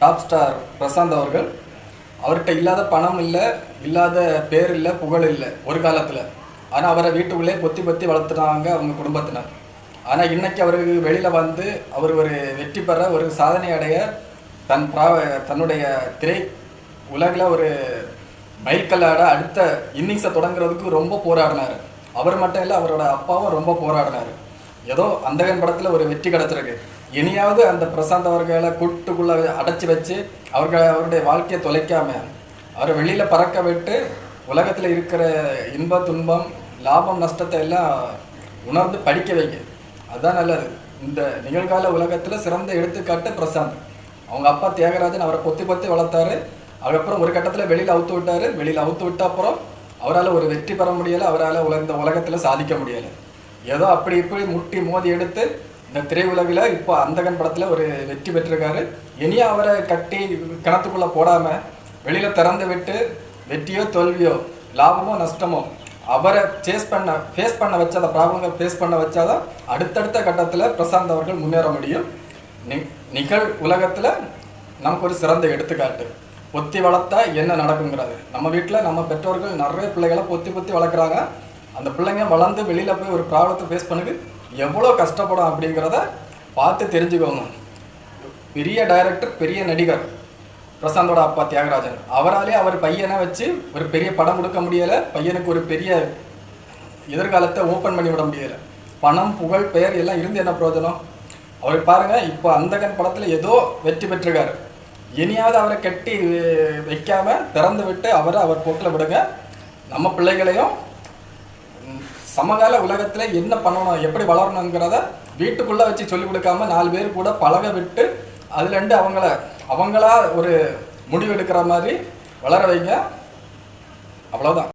Top star Prashanth அவர்கள். அவர்கிட்ட இல்லாத பணம் இல்லை இல்லாத பேர் இல்லை புகழ் இல்லை ஒரு காலத்தில். ஆனால் அவரை வீட்டுக்குள்ளே பொத்தி பொத்தி வளர்த்துனாங்க அவங்க குடும்பத்தினர். ஆனால் இன்றைக்கி அவருக்கு வெளியில் வந்து அவர் ஒரு வெற்றி பெற ஒரு சாதனை அடைய தன் பிரா தன்னுடைய திரை உலகில் ஒரு மைல்கல்லாட அடுத்த இன்னிங்ஸை தொடங்குறதுக்கு ரொம்ப போராடினார். அவர் மட்டும் இல்லை அவரோட அப்பாவும் ரொம்ப போராடினார். ஏதோ அந்தகன் படத்தில் ஒரு வெற்றி கிடச்சிருக்கு. இனியாவது அந்த பிரசாந்த் அவர்களை கூட்டுக்குள்ளே அடைச்சி வச்சு அவர்கள் அவருடைய வாழ்க்கையை தொலைக்காமல் அவரை வெளியில் பறக்க விட்டு உலகத்தில் இருக்கிற இன்ப துன்பம் லாபம் நஷ்டத்தை எல்லாம் உணர்ந்து படிக்க வைக்க அதுதான் நல்லது. இந்த நிகழ்கால உலகத்தில் சிறந்த எடுத்துக்காட்டு பிரசாந்த். அவங்க அப்பா தியாகராஜன் அவரை பொத்தி பொத்தி வளர்த்தாரு. அதுக்கப்புறம் ஒரு கட்டத்தில் வெளியில் அவுத்து விட்டார். வெளியில் அவுத்து விட்ட அப்புறம் அவரால் ஒரு வெற்றி பெற முடியலை. அவரால் உல இந்த உலகத்தில் சாதிக்க முடியலை. ஏதோ அப்படி இப்படி முட்டி மோதி எடுத்து இந்த திரையுலகில் இப்போ அந்தகன் படத்தில் ஒரு வெற்றி பெற்றிருக்காரு. இனியும் அவரை கட்டி கிணத்துக்குள்ளே போடாமல் வெளியில் திறந்து விட்டு வெற்றியோ தோல்வியோ லாபமோ நஷ்டமோ அவரை சேஸ் பண்ண ஃபேஸ் பண்ண வச்ச அந்த ப்ராப்ளங்களை ஃபேஸ் பண்ண வச்சாதான் அடுத்தடுத்த கட்டத்தில் பிரசாந்த் அவர்கள் முன்னேற முடியும். நி நிகழ் உலகத்தில் நமக்கு ஒரு சிறந்த எடுத்துக்காட்டு. பொத்தி வளர்த்தா என்ன நடக்குங்கிறது. நம்ம வீட்டில் நம்ம பெற்றோர்கள் நிறைய பிள்ளைகளை பொத்தி பொத்தி வளர்க்குறாங்க. அந்த பிள்ளைங்க வளர்ந்து வெளியில் போய் ஒரு ப்ராப்ளத்தை ஃபேஸ் பண்ணுது. எவ்வளோ கஷ்டப்படும் அப்படிங்கிறத பார்த்து தெரிஞ்சுக்கோங்க. பெரிய டைரக்டர் பெரிய நடிகர் பிரசாந்தோட அப்பா தியாகராஜன். அவராலே அவர் பையனை வச்சு ஒரு பெரிய படம் கொடுக்க முடியலை. பையனுக்கு ஒரு பெரிய எதிர்காலத்தை ஓப்பன் பண்ணி விட முடியலை. பணம் புகழ் பெயர் எல்லாம் இருந்து என்ன பிரயோஜனம்? அவர் பாருங்கள் இப்போ அந்தகன் படத்தில் ஏதோ வெற்றி பெற்றிருக்காரு. இனியாவது அவரை கட்டி வைக்காமல் திறந்து விட்டு அவரை அவர் போக்கில் விடுங்க. நம்ம பிள்ளைகளையும் சமகால உலகத்தில் என்ன பண்ணணும் எப்படி வளரணுங்கிறத வீட்டுக்குள்ளே வச்சு சொல்லிக் கொடுக்காம நாலு பேர் கூட பழக விட்டு அதுலேருந்து அவங்கள அவங்களா ஒரு முடிவு எடுக்கிற மாதிரி வளர வைங்க. அவ்வளோதான்